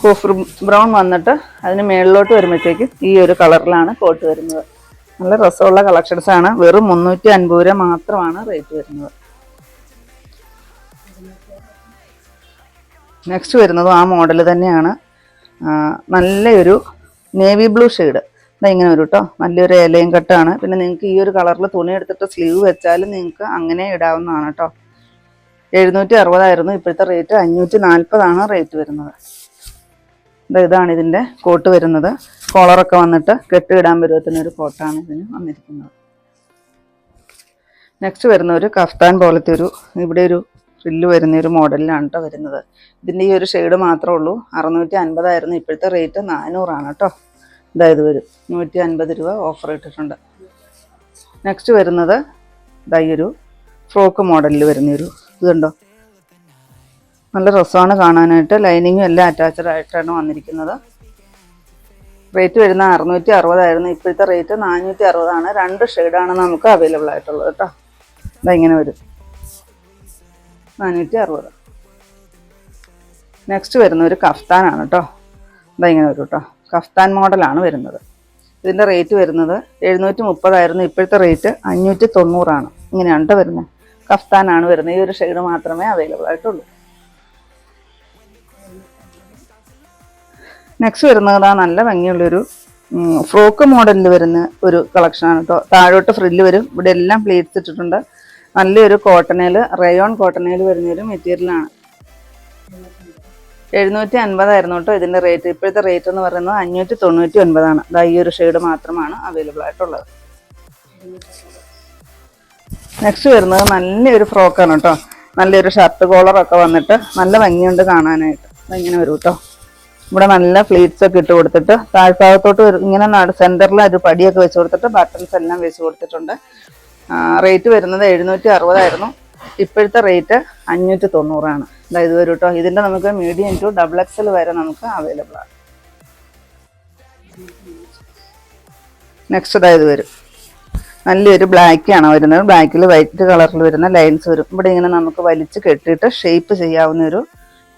കോഫി ബ്രൗൺ വന്നിട്ട് അതിന് മേളിലോട്ട് വരുമ്പോഴത്തേക്കും ഈ ഒരു കളറിലാണ് കോട്ട് വരുന്നത്. നല്ല രസമുള്ള കളക്ഷൻസ് ആണ്. വെറും മുന്നൂറ്റി അൻപത് രൂപ മാത്രമാണ് റേറ്റ് വരുന്നത്. നെക്സ്റ്റ് വരുന്നതും ആ മോഡൽ തന്നെയാണ്. നല്ലൊരു നേവി ബ്ലൂ ഷെയ്ഡ് ഇങ്ങനെ വരും കേട്ടോ നല്ലൊരു ഇലയും കെട്ടാണ്. പിന്നെ നിങ്ങൾക്ക് ഈ ഒരു കളറിൽ തുണി എടുത്തിട്ട് സ്ലീവ് വെച്ചാലും നിങ്ങൾക്ക് അങ്ങനെ ഇടാവുന്നതാണ് കേട്ടോ എഴുന്നൂറ്റി അറുപതായിരുന്നു ഇപ്പോഴത്തെ റേറ്റ് അഞ്ഞൂറ്റി നാൽപ്പതാണ് റേറ്റ് വരുന്നത് ഇതാണ് ഇതിന്റെ കോട്ട് വരുന്നത്. കോളറൊക്കെ വന്നിട്ട് കെട്ടിയിടാൻ പരുവത്തിന് ഒരു കോട്ടാണ് ഇതിന് വന്നിരിക്കുന്നത്. നെക്സ്റ്റ് വരുന്ന ഒരു കഫ്താൻ പോലത്തെ ഒരു ഇവിടെ ഒരു ഫ്രില്ല് വരുന്ന ഒരു മോഡലിലാണ് കേട്ടോ വരുന്നത്. ഇതിന്റെ ഈ ഒരു ഷെയ്ഡ് മാത്രമേ ഉള്ളൂ. അറുന്നൂറ്റി അൻപതായിരുന്നു ഇപ്പോഴത്തെ റേറ്റ് നാനൂറാണ് കേട്ടോ ഇതായത് വരും നൂറ്റി അൻപത് രൂപ ഓഫർ ഇട്ടിട്ടുണ്ട്. നെക്സ്റ്റ് വരുന്നത് ഇതായൊരു ഫ്രോക്ക് മോഡലിൽ വരുന്ന ഒരു കണ്ടോ? നല്ല രസമാണ് കാണാനായിട്ട്. ലൈനിങ്ങും എല്ലാം അറ്റാച്ച്ഡ് ആയിട്ടാണ് വന്നിരിക്കുന്നത്. റേറ്റ് വരുന്ന അറുന്നൂറ്റി അറുപതായിരുന്നു ഇപ്പോഴത്തെ റേറ്റ് നാനൂറ്റി അറുപതാണ് രണ്ട് ഷെയ്ഡാണ് നമുക്ക് അവൈലബിൾ ആയിട്ടുള്ളത് കേട്ടോ. ഇങ്ങനെ വരും. നാനൂറ്റി അറുപത് നെക്സ്റ്റ് വരുന്ന ഒരു കഫ്താനാണ് കേട്ടോ. ഇങ്ങനെ വരും കേട്ടോ. കഫ്താൻ മോഡലാണ് വരുന്നത്. ഇതിന്റെ റേറ്റ് വരുന്നത് എഴുന്നൂറ്റി മുപ്പതായിരുന്നു ഇപ്പോഴത്തെ റേറ്റ് അഞ്ഞൂറ്റി തൊണ്ണൂറാണ് ഇങ്ങനെയാണ് വരുന്നത്. കഫ്താനാണ് വരുന്നത്. ഈ ഒരു ഷെയ്ഡ് മാത്രമേ അവൈലബിൾ ആയിട്ടുള്ളൂ. നെക്സ്റ്റ് വരുന്നത് നല്ല ഭംഗിയുള്ളൊരു ഫ്രോക്ക് മോഡലിൽ വരുന്ന ഒരു കളക്ഷനാണ് കേട്ടോ താഴോട്ട് ഫ്രില്ല് വരും. ഇവിടെ എല്ലാം പ്ലേറ്റ്സ് ഇട്ടിട്ടുണ്ട്. നല്ലൊരു കോട്ടണേൽ റയോൺ കോട്ടണേൽ വരുന്നൊരു മെറ്റീരിയലാണ് എഴുന്നൂറ്റി അൻപതായിരുന്നു കേട്ടോ ഇതിന്റെ റേറ്റ്. ഇപ്പോഴത്തെ റേറ്റ് എന്ന് പറയുന്നത് അഞ്ഞൂറ്റി തൊണ്ണൂറ്റി ഒൻപതാണ് ദാ ഈ ഒരു ഷെയ്ഡ് മാത്രമാണ് അവൈലബിൾ ആയിട്ടുള്ളത്. നെക്സ്റ്റ് വരുന്നത് നല്ലൊരു ഫ്രോക്കാണ് കേട്ടോ. നല്ലൊരു ഷർട്ട് കോളറൊക്കെ വന്നിട്ട് നല്ല ഭംഗിയുണ്ട് കാണാനായിട്ട്. ഇങ്ങനെ വരും കേട്ടോ. ഇവിടെ നല്ല ഫ്ലീറ്റ്സ് ഒക്കെ ഇട്ട് കൊടുത്തിട്ട് താഴ്ഭാഗത്തോട്ട് ഇങ്ങനെ സെന്ററിൽ ഒരു പടിയൊക്കെ വെച്ച് കൊടുത്തിട്ട് ബട്ടൺസ് എല്ലാം വെച്ച് കൊടുത്തിട്ടുണ്ട്. റേറ്റ് വരുന്നത് എഴുന്നൂറ്റി അറുപതായിരുന്നു ഇപ്പോഴത്തെ റേറ്റ് അഞ്ഞൂറ്റി തൊണ്ണൂറാണ് അതായത് വരും കേട്ടോ ഇതിന്റെ നമുക്ക് മീഡിയം ടു ഡബിൾ എക്സൽ വരെ നമുക്ക് അവൈലബിൾ ആണ്. നെക്സ്റ്റ് ഇതായത് വരും. നല്ലൊരു ബ്ലാക്ക് ആണ് വരുന്നത്. ബ്ലാക്കിൽ വൈറ്റ് കളറിൽ വരുന്ന ലൈൻസ് വരും. ഇവിടെ ഇങ്ങനെ നമുക്ക് വലിച്ച് കെട്ടിയിട്ട് ഷേപ്പ് ചെയ്യാവുന്ന ഒരു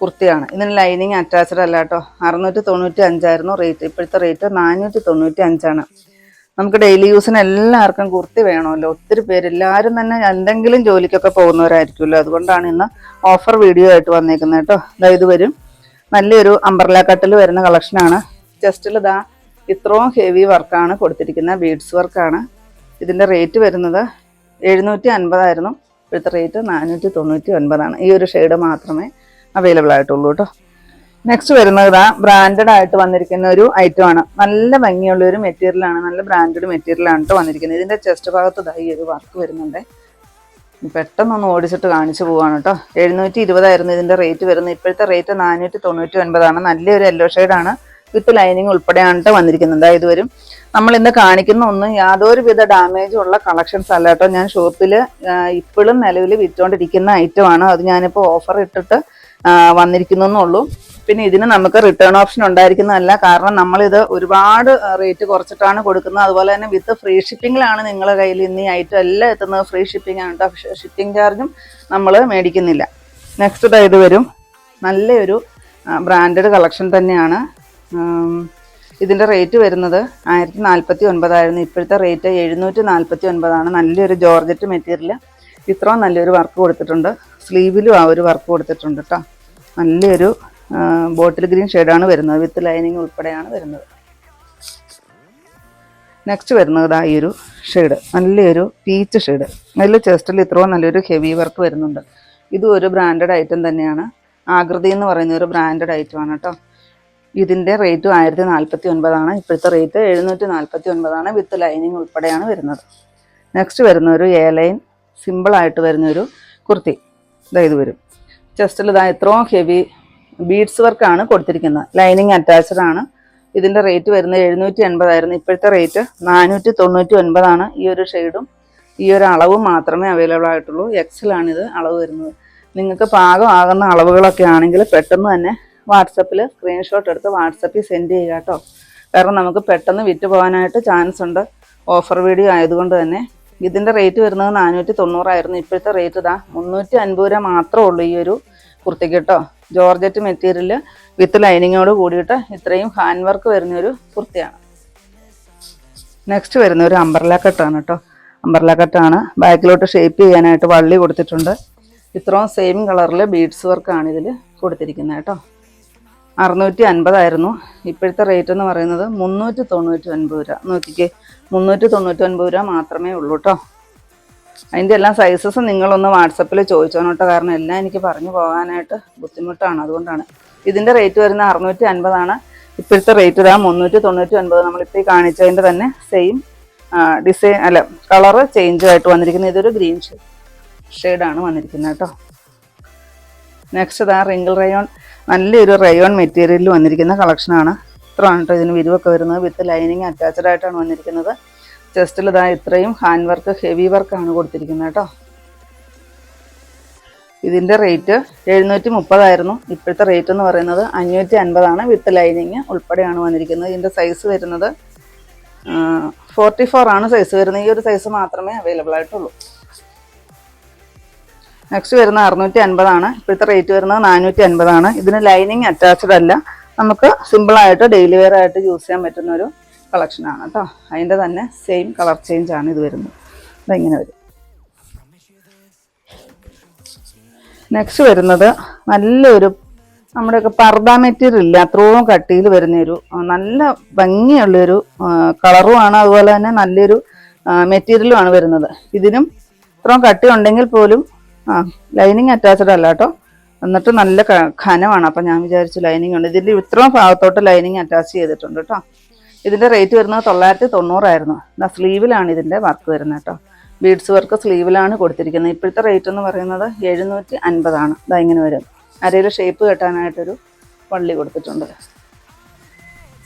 കുർത്തിയാണ്. ഇതിന് ലൈനിങ് അറ്റാച്ച്ഡ് അല്ല കേട്ടോ അറുന്നൂറ്റി തൊണ്ണൂറ്റി അഞ്ചായിരുന്നു റേറ്റ് ഇപ്പോഴത്തെ റേറ്റ് നാനൂറ്റി തൊണ്ണൂറ്റി അഞ്ചാണ്. നമുക്ക് ഡെയിലി യൂസിന് എല്ലാവർക്കും കുർത്തി വേണമല്ലോ. ഒത്തിരി പേര് എല്ലാവരും തന്നെ എന്തെങ്കിലും ജോലിക്കൊക്കെ പോകുന്നവരായിരിക്കുമല്ലോ. അതുകൊണ്ടാണ് ഇന്ന് ഓഫർ വീഡിയോ ആയിട്ട് വന്നേക്കുന്നത് കേട്ടോ. ഇതാ ഇത് വരും. നല്ലൊരു അംബർല കട്ടിൽ വരുന്ന കളക്ഷനാണ് ജസ്റ്റിൽ ഇതാ ഇത്രയും ഹെവി വർക്കാണ് കൊടുത്തിരിക്കുന്നത് ബീഡ്സ് വർക്കാണ് ഇതിന്റെ റേറ്റ് വരുന്നത് എഴുന്നൂറ്റി അൻപതായിരുന്നു ഇപ്പോഴത്തെ റേറ്റ് നാനൂറ്റി തൊണ്ണൂറ്റി ഒൻപതാണ് ഈ ഒരു ഷെയ്ഡ് മാത്രമേ അവൈലബിൾ ആയിട്ടുള്ളൂ കേട്ടോ. നെക്സ്റ്റ് വരുന്നത് ഇതാ ബ്രാൻഡഡ് ആയിട്ട് വന്നിരിക്കുന്ന ഒരു ഐറ്റം ആണ്. നല്ല ഭംഗിയുള്ള ഒരു മെറ്റീരിയൽ ആണ്. നല്ല ബ്രാൻഡഡ് മെറ്റീരിയൽ ആണ് കേട്ടോ വന്നിരിക്കുന്നത്. ഇതിന്റെ ചെസ്റ്റ് ഭാഗത്ത് ഇതായി ഒരു വർക്ക് വരുന്നുണ്ട്. പെട്ടെന്നൊന്ന് ഓടിച്ചിട്ട് കാണിച്ചു പോവാണ് കേട്ടോ എഴുന്നൂറ്റി ഇരുപതായിരുന്നു ഇതിന്റെ റേറ്റ് വരുന്നത്. ഇപ്പോഴത്തെ റേറ്റ് നാനൂറ്റി തൊണ്ണൂറ്റി ഒൻപതാണ് നല്ലൊരു യെല്ലോ ആണ്. വിത്ത് ലൈനിങ് ഉൾപ്പെടെയാണ് വന്നിരിക്കുന്നത്. അതായത് വരും നമ്മൾ ഇന്ന് കാണിക്കുന്ന ഒന്നും യാതൊരുവിധ ഡാമേജും ഉള്ള കളക്ഷൻസ് അല്ല കേട്ടോ ഞാൻ ഷോപ്പിൽ ഇപ്പോഴും നിലവിൽ വിറ്റുകൊണ്ടിരിക്കുന്ന ഐറ്റമാണ് അത് ഞാനിപ്പോൾ ഓഫർ ഇട്ടിട്ട് വന്നിരിക്കുന്നു വന്നിരിക്കുന്നുള്ളൂ പിന്നെ ഇതിന് നമുക്ക് റിട്ടേൺ ഓപ്ഷൻ ഉണ്ടായിരിക്കുന്നതല്ല. കാരണം നമ്മളിത് ഒരുപാട് റേറ്റ് കുറച്ചിട്ടാണ് കൊടുക്കുന്നത്. അതുപോലെ തന്നെ വിത്ത് ഫ്രീ ഷിപ്പിങ്ങിലാണ് നിങ്ങളുടെ കയ്യിൽ ഇന്ന് ഈ ഐറ്റം എല്ലാം എത്തുന്നത്. ഫ്രീ ഷിപ്പിംഗ് ആണ് കേട്ടോ ഷിപ്പിംഗ് ചാർജും നമ്മൾ മേടിക്കുന്നില്ല. നെക്സ്റ്റ് ഇത് വരും. നല്ലൊരു ബ്രാൻഡഡ് കളക്ഷൻ തന്നെയാണ്. ഇതിന്റെ റേറ്റ് വരുന്നത് ആയിരത്തി നാൽപ്പത്തി ഒൻപതായിരുന്നു ഇപ്പോഴത്തെ റേറ്റ് എഴുന്നൂറ്റി നാൽപ്പത്തി ഒൻപതാണ് നല്ലൊരു ജോർജറ്റ് മെറ്റീരിയൽ ഇത്രയും നല്ലൊരു വർക്ക് കൊടുത്തിട്ടുണ്ട്. സ്ലീവിലും ആ ഒരു വർക്ക് കൊടുത്തിട്ടുണ്ട് കേട്ടോ നല്ലൊരു ബോട്ടിൽ ഗ്രീൻ ഷെയ്ഡാണ് വരുന്നത്. വിത്ത് ലൈനിങ് ഉൾപ്പെടെയാണ് വരുന്നത്. നെക്സ്റ്റ് വരുന്നത് ആ ഈ ഒരു ഷെയ്ഡ് നല്ലൊരു പീച്ച് ഷെയ്ഡ് നല്ല ചെസ്റ്റിൽ ഇത്രയും നല്ലൊരു ഹെവി വർക്ക് വരുന്നുണ്ട്. ഇതും ഒരു ബ്രാൻഡഡ് ഐറ്റം തന്നെയാണ്. ആകൃതി എന്ന് പറയുന്ന ഒരു ബ്രാൻഡഡ് ഐറ്റമാണ് കേട്ടോ ഇതിന്റെ റേറ്റ് ആയിരത്തി നാൽപ്പത്തി ഒൻപതാണ് ഇപ്പോഴത്തെ റേറ്റ് എഴുന്നൂറ്റി നാൽപ്പത്തി ഒൻപതാണ് വിത്ത് ലൈനിങ് ഉൾപ്പെടെയാണ് വരുന്നത്. നെക്സ്റ്റ് വരുന്ന ഒരു എ ലൈൻ സിമ്പിളായിട്ട് വരുന്നൊരു കുർത്തി. ഇതാ ഇത് വരും. ചെസ്റ്റിൽ ഇതാ ഇത്രയും ഹെവി ബീഡ്സ് വർക്കാണ് കൊടുത്തിരിക്കുന്നത്. ലൈനിങ് അറ്റാച്ച്ഡ് ആണ്. ഇതിന്റെ റേറ്റ് വരുന്നത് എഴുന്നൂറ്റി എൺപതായിരുന്നു ഇപ്പോഴത്തെ റേറ്റ് നാനൂറ്റി തൊണ്ണൂറ്റി ഒൻപതാണ് ഈ ഒരു ഷെയ്ഡും ഈ ഒരു അളവ് മാത്രമേ അവൈലബിൾ ആയിട്ടുള്ളൂ. എക്സലാണ് ഇത് അളവ് വരുന്നത്. നിങ്ങൾക്ക് പാകമാകുന്ന അളവുകളൊക്കെ ആണെങ്കിൽ പെട്ടെന്ന് തന്നെ വാട്സപ്പിൽ സ്ക്രീൻഷോട്ട് എടുത്ത് വാട്സപ്പിൽ സെൻഡ് ചെയ്യുക കേട്ടോ. കാരണം നമുക്ക് പെട്ടെന്ന് വിറ്റ് പോകാനായിട്ട് ചാൻസ് ഉണ്ട്. ഓഫർ വീഡിയോ ആയതുകൊണ്ട് തന്നെ. ഇതിന്റെ റേറ്റ് വരുന്നത് നാനൂറ്റി തൊണ്ണൂറായിരുന്നു ഇപ്പോഴത്തെ റേറ്റ് ഇതാ മുന്നൂറ്റി അൻപത് രൂപ മാത്രമേ ഉള്ളൂ ഈ ഒരു കുർത്തിക്ക് കേട്ടോ ജോർജറ്റ് മെറ്റീരിയൽ വിത്ത് ലൈനിങ്ങോട് കൂടിയിട്ട് ഇത്രയും ഹാൻഡ് വർക്ക് വരുന്ന ഒരു കുർത്തിയാണ് നെക്സ്റ്റ് വരുന്ന ഒരു അമ്പർല കട്ടാണ് കേട്ടോ അമ്പർല കട്ടാണ് ബാക്കിലോട്ട് ഷേപ്പ് ചെയ്യാനായിട്ട് വള്ളി കൊടുത്തിട്ടുണ്ട്. ഇത്രയും സെയിം കളറിൽ ബീഡ്സ് വർക്കാണ് ഇതിൽ കൊടുത്തിരിക്കുന്നത് കേട്ടോ അറുന്നൂറ്റി അൻപതായിരുന്നു ഇപ്പോഴത്തെ റേറ്റ് എന്ന് പറയുന്നത് മുന്നൂറ്റി തൊണ്ണൂറ്റി ഒൻപത് രൂപ. നോക്കിക്കേ മുന്നൂറ്റി തൊണ്ണൂറ്റി ഒൻപത് രൂപ മാത്രമേ ഉള്ളൂ കേട്ടോ അതിന്റെ എല്ലാ സൈസസ് നിങ്ങളൊന്ന് വാട്സപ്പിൽ ചോദിച്ചോണോട്ടോ കാരണം എല്ലാം എനിക്ക് പറഞ്ഞു പോകാനായിട്ട് ബുദ്ധിമുട്ടാണ്. അതുകൊണ്ടാണ്. ഇതിന്റെ റേറ്റ് വരുന്ന അറുന്നൂറ്റി അൻപതാണ് ഇപ്പോഴത്തെ റേറ്റ് ഇതാ മുന്നൂറ്റി തൊണ്ണൂറ്റി ഒൻപത് നമ്മളിപ്പോൾ ഈ കാണിച്ചതിന്റെ തന്നെ സെയിം ഡിസൈൻ അല്ല കളറ് ചേഞ്ച് ആയിട്ട് വന്നിരിക്കുന്നത്. ഇതൊരു ഗ്രീൻ ഷെയ്ഡാണ് വന്നിരിക്കുന്നത് കേട്ടോ. നെക്സ്റ്റ് ഇതാ റിങ്കിൾ റയോൺ നല്ലൊരു റയോൺ മെറ്റീരിയലിൽ വന്നിരിക്കുന്ന കളക്ഷനാണ് ഇത്രയാണ് കേട്ടോ ഇതിന് വിരിവൊക്കെ വരുന്നത്. വിത്ത് ലൈനിങ് അറ്റാച്ച്ഡ് ആയിട്ടാണ് വന്നിരിക്കുന്നത്. ചെസ്റ്റിൽ ഇതാ ഇത്രയും ഹാൻഡ് വർക്ക് ഹെവി വർക്കാണ് കൊടുത്തിരിക്കുന്നത് കേട്ടോ. ഇതിന്റെ റേറ്റ് എഴുന്നൂറ്റി മുപ്പതായിരുന്നു ഇപ്പോഴത്തെ റേറ്റ് എന്ന് പറയുന്നത് അഞ്ഞൂറ്റി അൻപതാണ് വിത്ത് ലൈനിങ് ഉൾപ്പെടെയാണ് വന്നിരിക്കുന്നത്. ഇതിന്റെ സൈസ് വരുന്നത് ഫോർട്ടി ഫോർ ആണ് സൈസ് വരുന്നത്. ഈ ഒരു സൈസ് മാത്രമേ അവൈലബിൾ ആയിട്ടുള്ളൂ. നെക്സ്റ്റ് വരുന്നത് അറുന്നൂറ്റി അൻപതാണ് ഇപ്പോഴത്തെ റേറ്റ് വരുന്നത് നാനൂറ്റി അൻപതാണ് ഇതിന് ലൈനിങ് അറ്റാച്ച്ഡ് അല്ല. നമുക്ക് സിമ്പിളായിട്ട് ഡെയിലി വെയർ ആയിട്ട് യൂസ് ചെയ്യാൻ പറ്റുന്ന ഒരു കളക്ഷനാണ് കേട്ടോ. അതിന്റെ തന്നെ സെയിം കളർ ചേഞ്ച് ആണ് ഇത് വരുന്നത്. ഇതെങ്ങനെ വരും? നെക്സ്റ്റ് വരുന്നത് നല്ലൊരു നമ്മുടെയൊക്കെ പർദ മെറ്റീരിയൽ ഇല്ല? അത്രയും കട്ടിയിൽ വരുന്നൊരു നല്ല ഭംഗിയുള്ളൊരു കളറുമാണ് അതുപോലെ തന്നെ നല്ലൊരു മെറ്റീരിയലുമാണ് വരുന്നത്. ഇതിനും ഇത്രയും കട്ടി ഉണ്ടെങ്കിൽ പോലും ആ ലൈനിങ് അറ്റാച്ച്ഡ് അല്ല കേട്ടോ. എന്നിട്ട് നല്ല ഖനമാണ് അപ്പം ഞാൻ വിചാരിച്ചു ലൈനിങ് ഉണ്ട്. ഇതിന്റെ ഇത്രയും ഭാഗത്തോട്ട് ലൈനിങ് അറ്റാച്ച് ചെയ്തിട്ടുണ്ട് കേട്ടോ. ഇതിന്റെ റേറ്റ് വരുന്നത് തൊള്ളായിരത്തി തൊണ്ണൂറായിരുന്നു ഇതാ സ്ലീവിലാണ് ഇതിന്റെ വർക്ക് വരുന്നത് കേട്ടോ ബീഡ്സ് വർക്ക് സ്ലീവിലാണ് കൊടുത്തിരിക്കുന്നത്. ഇപ്പോഴത്തെ റേറ്റ് എന്ന് പറയുന്നത് എഴുന്നൂറ്റി അൻപതാണ് ഇതാ ഇങ്ങനെ വരും. അരയിൽ ഷേപ്പ് കെട്ടാനായിട്ടൊരു വള്ളി കൊടുത്തിട്ടുണ്ട്.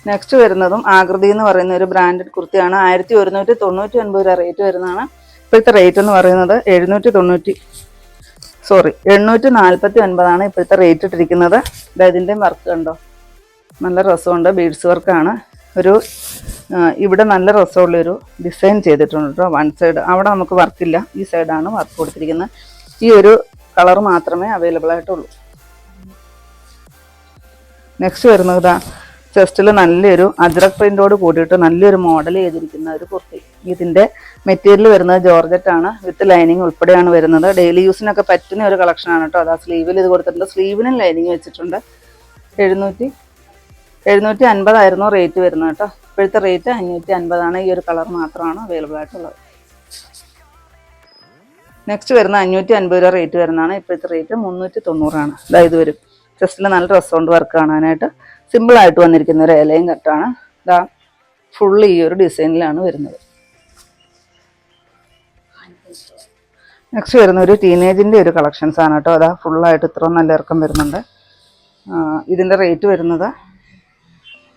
നെക്സ്റ്റ് വരുന്നതും ആകൃതി എന്ന് പറയുന്ന ഒരു ബ്രാൻഡഡ് കുർത്തിയാണ്. ആയിരത്തി ഒരുന്നൂറ്റി തൊണ്ണൂറ്റി ഒൻപത് രൂപ റേറ്റ് വരുന്നതാണ്. ഇപ്പോഴത്തെ റേറ്റ് എന്ന് പറയുന്നത് എഴുന്നൂറ്റി തൊണ്ണൂറ്റി സോറി എണ്ണൂറ്റി നാൽപ്പത്തി ഒൻപതാണ് ഇപ്പോഴത്തെ റേറ്റ് ഇട്ടിരിക്കുന്നത്. ഇതിന്റെയും ഇതിന്റെ വർക്ക് ഉണ്ടോ നല്ല രസമുണ്ട്. ബീഡ്സ് വർക്കാണ് ഒരു ഇവിടെ നല്ല രസമുള്ളൊരു ഡിസൈൻ ചെയ്തിട്ടുണ്ട് കേട്ടോ വൺ സൈഡ്. അവിടെ നമുക്ക് വർക്കില്ല ഈ സൈഡാണ് വർക്ക് കൊടുത്തിരിക്കുന്നത്. ഈ ഒരു കളർ മാത്രമേ അവൈലബിൾ ആയിട്ടുള്ളൂ. നെക്സ്റ്റ് വരുന്നത് ഇതാ ചെസ്റ്റിൽ നല്ലൊരു അജ്രക് പ്രിന്റോട് കൂടിയിട്ട് നല്ലൊരു മോഡൽ ചെയ്തിരിക്കുന്ന ഒരു കുർത്തി. ഇതിന്റെ മെറ്റീരിയൽ വരുന്നത് ജോർജറ്റ് ആണ് വിത്ത് ലൈനിങ് ഉൾപ്പെടെയാണ് വരുന്നത്. ഡെയിലി യൂസിനൊക്കെ പറ്റുന്ന ഒരു കളക്ഷനാണ് കേട്ടോ. അതാ സ്ലീവിൽ ഇത് കൊടുത്തിട്ടുണ്ട്. സ്ലീവിനും ലൈനിങ് വെച്ചിട്ടുണ്ട്. എഴുന്നൂറ്റി എഴുന്നൂറ്റി അൻപതായിരുന്നു റേറ്റ് വരുന്നത് കേട്ടോ. ഇപ്പോഴത്തെ റേറ്റ് അഞ്ഞൂറ്റി അൻപതാണ് ഈ ഒരു കളർ മാത്രമാണ് അവൈലബിൾ ആയിട്ടുള്ളത്. നെക്സ്റ്റ് വരുന്ന അഞ്ഞൂറ്റി അൻപത് രൂപ റേറ്റ് വരുന്നതാണ്. ഇപ്പോഴത്തെ റേറ്റ് മുന്നൂറ്റി തൊണ്ണൂറാണ് ഇതാ ഇത് വരും ജസ്റ്റിൽ നല്ല ഡ്രസ്സുകൊണ്ട് വർക്ക് കാണാനായിട്ട് സിമ്പിളായിട്ട് വന്നിരിക്കുന്ന ഒരു ഇലയും കട്ടാണ്. ഇതാ ഫുള്ള് ഈ ഒരു ഡിസൈനിലാണ് വരുന്നത്. നെക്സ്റ്റ് വരുന്ന ഒരു ടീനേജിന്റെ ഒരു കളക്ഷൻസ് ആണ് കേട്ടോ. അതാ ഫുള്ളായിട്ട് ഇത്രയും നല്ല ഇറക്കം വരുന്നുണ്ട്. ഇതിന്റെ റേറ്റ് വരുന്നത്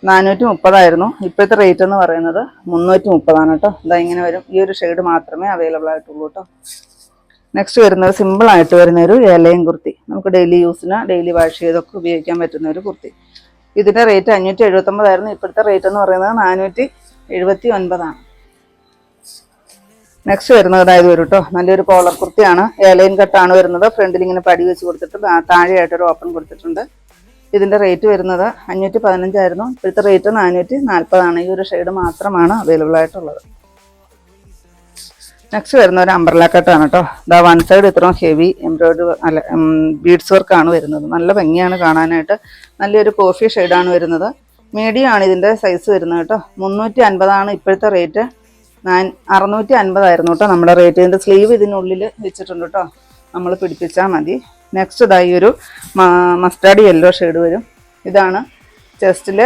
നാനൂറ്റി മുപ്പതായിരുന്നു ഇപ്പോഴത്തെ റേറ്റ് എന്ന് പറയുന്നത് മുന്നൂറ്റി മുപ്പതാണ് കേട്ടോ. ഇതാ ഇങ്ങനെ വരും. ഈ ഒരു ഷെയ്ഡ് മാത്രമേ അവൈലബിൾ ആയിട്ടുള്ളൂ കേട്ടോ. നെക്സ്റ്റ് വരുന്നത് സിമ്പിൾ ആയിട്ട് വരുന്ന ഒരു ഏലയും കുർത്തി. നമുക്ക് ഡെയിലി യൂസിന് ഡെയിലി വാഷ് ചെയ്തൊക്കെ ഉപയോഗിക്കാൻ പറ്റുന്ന ഒരു കുർത്തി. ഇതിന്റെ റേറ്റ് അഞ്ഞൂറ്റി എഴുപത്തൊമ്പതായിരുന്നു ഇപ്പോഴത്തെ റേറ്റ് എന്ന് പറയുന്നത് നാനൂറ്റി എഴുപത്തി ഒൻപതാണ് നെക്സ്റ്റ് വരുന്നത് അതായത് വരും കേട്ടോ. നല്ലൊരു കോളർ കുർത്തിയാണ്. ഏലൈൻ കട്ടാണ് വരുന്നത്. ഫ്രണ്ടിൽ ഇങ്ങനെ പടി വെച്ച് കൊടുത്തിട്ട് താഴെയായിട്ടൊരു ഓപ്പൺ കൊടുത്തിട്ടുണ്ട്. ഇതിന്റെ റേറ്റ് വരുന്നത് അഞ്ഞൂറ്റി പതിനഞ്ചായിരുന്നു ഇപ്പോഴത്തെ റേറ്റ് നാനൂറ്റി നാൽപ്പതാണ് ഈ ഒരു ഷെയ്ഡ് മാത്രമാണ് അവൈലബിൾ ആയിട്ടുള്ളത്. നെക്സ്റ്റ് വരുന്ന ഒരു അംബ്രല കട്ടാണ് കേട്ടോ ദാ വൺ സൈഡ് ഇത്രയും ഹെവി എംബ്രോയിഡറി അല്ല ബീഡ്സ് വർക്കാണ് വരുന്നത്. നല്ല ഭംഗിയാണ് കാണാനായിട്ട്. നല്ലൊരു കോഫി ഷെയ്ഡാണ് വരുന്നത്. മീഡിയം ആണ് ഇതിന്റെ സൈസ് വരുന്നത് കേട്ടോ മുന്നൂറ്റി അൻപതാണ് ഇപ്പോഴത്തെ റേറ്റ് നാൻ അറുന്നൂറ്റി അൻപതായിരുന്നു കേട്ടോ നമ്മുടെ റേറ്റ് ഇതിന്റെ സ്ലീവ് ഇതിനുള്ളിൽ വെച്ചിട്ടുണ്ട് കേട്ടോ നമ്മൾ പിടിപ്പിച്ചാൽ മതി. നെക്സ്റ്റ് ഇതായി ഒരു മസ്റ്റാർഡ് യെല്ലോ ഷെയ്ഡ് വരും. ഇതാണ് ചെസ്റ്റിൽ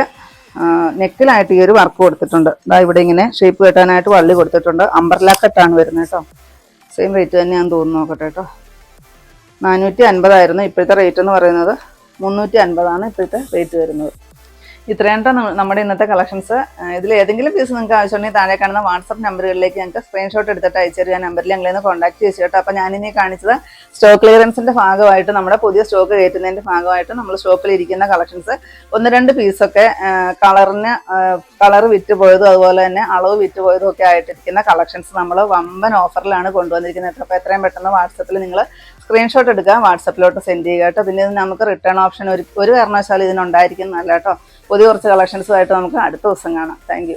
നെക്കിലായിട്ട് ഈ ഒരു വർക്ക് കൊടുത്തിട്ടുണ്ട്. ഇതാ ഇവിടെ ഇങ്ങനെ ഷേപ്പ് കെട്ടാനായിട്ട് വള്ളി കൊടുത്തിട്ടുണ്ട്. അമ്പർല കട്ടാണ് വരുന്നത് കേട്ടോ. സെയിം റേറ്റ് തന്നെയാണെന്ന് തോന്നുന്നു നോക്കട്ടെ കേട്ടോ. നാനൂറ്റി അൻപതായിരുന്നു ഇപ്പോഴത്തെ റേറ്റ് എന്ന് പറയുന്നത്. മുന്നൂറ്റി അൻപതാണ് ഇപ്പോഴത്തെ റേറ്റ് വരുന്നത്. ഇത്രയും നമ്മുടെ ഇന്നത്തെ കളക്ഷൻസ് ഇതിൽ ഏതെങ്കിലും പീസ് നിങ്ങൾക്ക് ആവശ്യമുണ്ടെങ്കിൽ താഴെ കാണുന്ന വാട്സപ്പ് നമ്പറുകളിലേക്ക് ഞങ്ങൾക്ക് സ്ക്രീൻഷോട്ട് എടുത്തിട്ട് അയച്ചു തരിക നമ്പറിൽ ഞങ്ങളെ ഒന്ന് കോൺടാക്ട് ചെയ്തു കേട്ടോ. അപ്പോൾ ഞാനിനി കാണിച്ചത് സ്റ്റോക്ക് ക്ലിയറൻസിന്റെ ഭാഗമായിട്ട് നമ്മുടെ പുതിയ സ്റ്റോക്ക് കയറ്റുന്നതിന്റെ ഭാഗമായിട്ട് നമ്മൾ സ്റ്റോക്കിൽ ഇരിക്കുന്ന കളക്ഷൻസ് ഒന്ന് രണ്ട് പീസൊക്കെ കളറിന് കളർ വിറ്റ് പോയതും അതുപോലെ തന്നെ അളവ് വിറ്റ് പോയതും ഒക്കെ ആയിട്ടിരിക്കുന്ന കളക്ഷൻസ് നമ്മൾ വമ്പൻ ഓഫറിലാണ് കൊണ്ടുവന്നിരിക്കുന്നത് അപ്പോൾ എത്രയും പെട്ടെന്ന് വാട്സപ്പിൽ നിങ്ങൾ സ്ക്രീൻഷോട്ട് എടുക്കുക വാട്സപ്പിലോട്ട് സെൻഡ് ചെയ്യുക കേട്ടോ. പിന്നെ ഇത് നമുക്ക് റിട്ടേൺ ഓപ്ഷൻ ഒരു ഒരു കാരണവശാലും ഇതിനുണ്ടായിരിക്കുന്നതല്ല കേട്ടോ. പുതിയ കുറച്ച് കളക്ഷൻസുമായിട്ട് നമുക്ക് അടുത്ത ദിവസം കാണാം. താങ്ക്